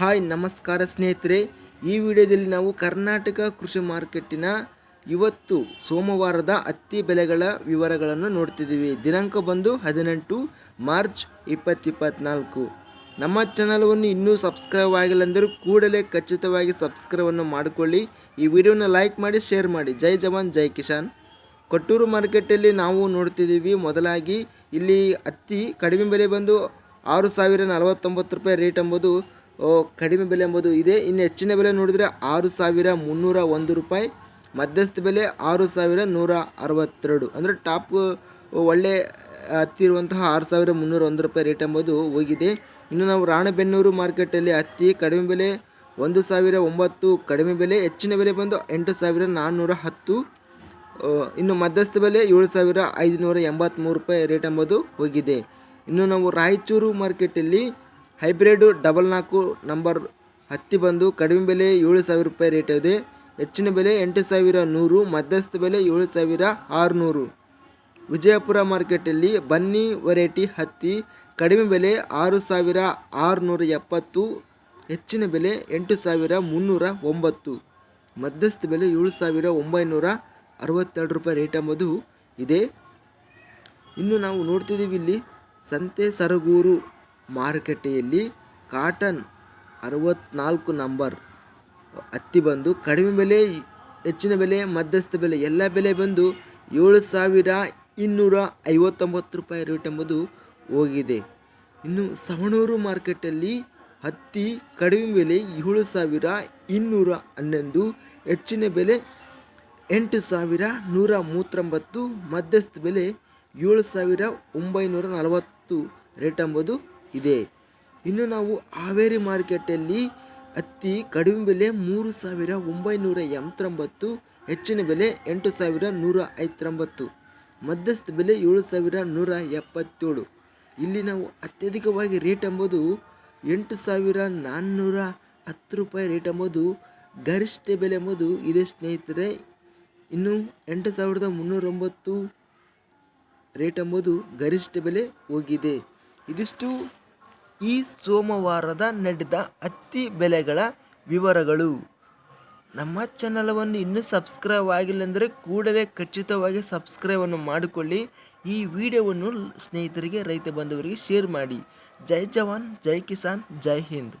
Hi, ನಮಸ್ಕಾರ ಸ್ನೇಹಿತರೆ. ಈ ವಿಡಿಯೋದಲ್ಲಿ ನಾವು ಕರ್ನಾಟಕ ಕೃಷಿ ಮಾರ್ಕೆಟಿನ ಇವತ್ತು ಸೋಮವಾರದ ಹತ್ತಿ ಬೆಲೆಗಳ ವಿವರಗಳನ್ನು ನೋಡ್ತಿದ್ದೀವಿ. ದಿನಾಂಕ ಬಂದು ಹದಿನೆಂಟು ಮಾರ್ಚ್ ಇಪ್ಪತ್ತಿಪ್ಪತ್ನಾಲ್ಕು. ನಮ್ಮ ಚಾನಲವನ್ನು ಇನ್ನೂ ಸಬ್ಸ್ಕ್ರೈಬ್ ಆಗಿಲ್ಲ ಅಂದರೂ ಕೂಡಲೇ ಖಚಿತವಾಗಿ ಸಬ್ಸ್ಕ್ರೈಬನ್ನು ಮಾಡಿಕೊಳ್ಳಿ. ಈ ವಿಡಿಯೋನ ಲೈಕ್ ಮಾಡಿ, ಶೇರ್ ಮಾಡಿ. ಜೈ ಜವಾನ್, ಜೈ ಕಿಶಾನ್ ಕೊಟ್ಟೂರು ಮಾರ್ಕೆಟಲ್ಲಿ ನಾವು ನೋಡ್ತಿದ್ದೀವಿ ಮೊದಲಾಗಿ ಇಲ್ಲಿ ಹತ್ತಿ ಕಡಿಮೆ ಬೆಲೆ ಬಂದು ಆರು ಸಾವಿರ ನಲವತ್ತೊಂಬತ್ತು ರೂಪಾಯಿ ರೇಟ್ ಎಂಬುದು ಕಡಿಮೆ ಬೆಲೆ ಎಂಬುದು ಇದೆ. ಇನ್ನು ಹೆಚ್ಚಿನ ಬೆಲೆ ನೋಡಿದರೆ ಆರು ಸಾವಿರ ಮುನ್ನೂರ ಒಂದು ರೂಪಾಯಿ, ಮಧ್ಯಸ್ಥ ಬೆಲೆ ಆರು ಸಾವಿರ ನೂರ ಅರವತ್ತೆರಡು. ಅಂದರೆ ಟಾಪ್ ಒಳ್ಳೆ ಹತ್ತಿ ಇರುವಂತಹ ಆರು ಸಾವಿರ ಮುನ್ನೂರ ಒಂದು ರೂಪಾಯಿ ರೇಟ್ ಎಂಬುದು ಹೋಗಿದೆ. ಇನ್ನು ನಾವು ರಾಣಬೆನ್ನೂರು ಮಾರ್ಕೆಟಲ್ಲಿ ಹತ್ತಿ ಕಡಿಮೆ ಬೆಲೆ ಒಂದು ಸಾವಿರ ಒಂಬತ್ತು, ಕಡಿಮೆ ಬೆಲೆ ಹೆಚ್ಚಿನ ಬೆಲೆ ಬಂದು ಎಂಟು ಸಾವಿರ ನಾನ್ನೂರ ಹತ್ತು ಇನ್ನು ಮಧ್ಯಸ್ಥ ಬೆಲೆ ಏಳು ಸಾವಿರ ಐದುನೂರ ಎಂಬತ್ತ್ಮೂರು ರೂಪಾಯಿ ರೇಟ್ ಎಂಬುದು ಹೋಗಿದೆ. ಇನ್ನು ನಾವು ರಾಯಚೂರು ಮಾರ್ಕೆಟಲ್ಲಿ ಹೈಬ್ರಿಡು ಡಬಲ್ ನಾಲ್ಕು ನಂಬರ್ ಹತ್ತಿ ಬಂದು ಕಡಿಮೆ ಬೆಲೆ ಏಳು ಸಾವಿರ ರೂಪಾಯಿ ರೇಟ್ ಇದೆ. ಹೆಚ್ಚಿನ ಬೆಲೆ ಎಂಟು ಸಾವಿರ ನೂರು, ಮಧ್ಯಸ್ಥ ಬೆಲೆ ಏಳು ಸಾವಿರ ಆರುನೂರು. ವಿಜಯಪುರ ಮಾರ್ಕೆಟಲ್ಲಿ ಬನ್ನಿ ವೆರೈಟಿ ಹತ್ತಿ ಕಡಿಮೆ ಬೆಲೆ ಆರು ಸಾವಿರ ಆರುನೂರ ಎಪ್ಪತ್ತು, ಹೆಚ್ಚಿನ ಬೆಲೆ ಎಂಟು ಸಾವಿರ ಮುನ್ನೂರ ಒಂಬತ್ತು. ಮಧ್ಯಸ್ಥ ಬೆಲೆ ಏಳು ಸಾವಿರ ಒಂಬೈನೂರ ಅರವತ್ತೆರಡು ರೂಪಾಯಿ ರೇಟ್ ಎಂಬುದು ಇದೆ. ಇನ್ನು ನಾವು ನೋಡ್ತಿದ್ದೀವಿ ಇಲ್ಲಿ ಸಂತೆ ಸರಗೂರು. ಮಾರುಕಟ್ಟೆಯಲ್ಲಿ ಕಾಟನ್ ಅರವತ್ನಾಲ್ಕು ನಂಬರ್. ಹತ್ತಿ ಬಂದು ಕಡಿಮೆ ಬೆಲೆ, ಹೆಚ್ಚಿನ ಬೆಲೆ, ಮಧ್ಯಸ್ಥ ಬೆಲೆ, ಎಲ್ಲ ಬೆಲೆ ಬಂದು ಏಳು ಸಾವಿರ ಇನ್ನೂರ ಐವತ್ತೊಂಬತ್ತು ರೂಪಾಯಿ ರೇಟ್ ಎಂಬುದು ಹೋಗಿದೆ. ಇನ್ನು ಸವಣೂರು ಮಾರ್ಕೆಟಲ್ಲಿ ಹತ್ತಿ ಕಡಿಮೆ ಬೆಲೆ ಏಳು ಸಾವಿರ ಇನ್ನೂರ ಹನ್ನೊಂದು, ಹೆಚ್ಚಿನ ಬೆಲೆ ಎಂಟು ಸಾವಿರ ನೂರ ಮೂವತ್ತೊಂಬತ್ತು, ಮಧ್ಯಸ್ಥ ಬೆಲೆ ಏಳು ಸಾವಿರ ಒಂಬೈನೂರ ನಲವತ್ತು ರೇಟ್ ಎಂಬುದು ಇದೆ. ಇನ್ನು ನಾವು ಹಾವೇರಿ ಮಾರ್ಕೆಟಲ್ಲಿ ಹತ್ತಿ ಕಡಿಮೆ ಬೆಲೆ ಮೂರು ಸಾವಿರ ಒಂಬೈನೂರ ಎಂಬತ್ತೊಂಬತ್ತು, ಹೆಚ್ಚಿನ ಬೆಲೆ ಎಂಟು ಸಾವಿರ ನೂರ ಐವತ್ತೊಂಬತ್ತು, ಮಧ್ಯಸ್ಥ ಬೆಲೆ ಏಳು ಸಾವಿರ ನೂರ ಎಪ್ಪತ್ತೇಳು. ಇಲ್ಲಿ ನಾವು ಅತ್ಯಧಿಕವಾಗಿ ರೇಟ್ ಎಂಬುದು ಎಂಟು ಸಾವಿರ ನಾನ್ನೂರ ಹತ್ತು ರೂಪಾಯಿ ರೇಟ್ ಎಂಬುದು ಗರಿಷ್ಠ ಬೆಲೆ ಎಂಬುದು ಇದೆ ಸ್ನೇಹಿತರೆ. ಇನ್ನು ಎಂಟು ಸಾವಿರದ ಮುನ್ನೂರೊಂಬತ್ತು ರೇಟ್ ಎಂಬುದು ಗರಿಷ್ಠ ಬೆಲೆ ಹೋಗಿದೆ. ಇದಿಷ್ಟು ಈ ಸೋಮವಾರದ ನಡೆದ ಹತ್ತಿ ಬೆಲೆಗಳ ವಿವರಗಳು. ನಮ್ಮ ಚಾನಲವನ್ನು ಇನ್ನೂ ಸಬ್ಸ್ಕ್ರೈಬ್ ಆಗಿಲ್ಲ ಅಂದರೆ ಕೂಡಲೇ ಖಚಿತವಾಗಿ ಸಬ್ಸ್ಕ್ರೈಬನ್ನು ಮಾಡಿಕೊಳ್ಳಿ. ಈ ವಿಡಿಯೋವನ್ನು ಸ್ನೇಹಿತರಿಗೆ, ರೈತ ಬಂಧುವರಿಗೆ ಶೇರ್ ಮಾಡಿ. ಜೈ ಜವಾನ್, ಜೈ ಕಿಸಾನ್, ಜೈ ಹಿಂದ್.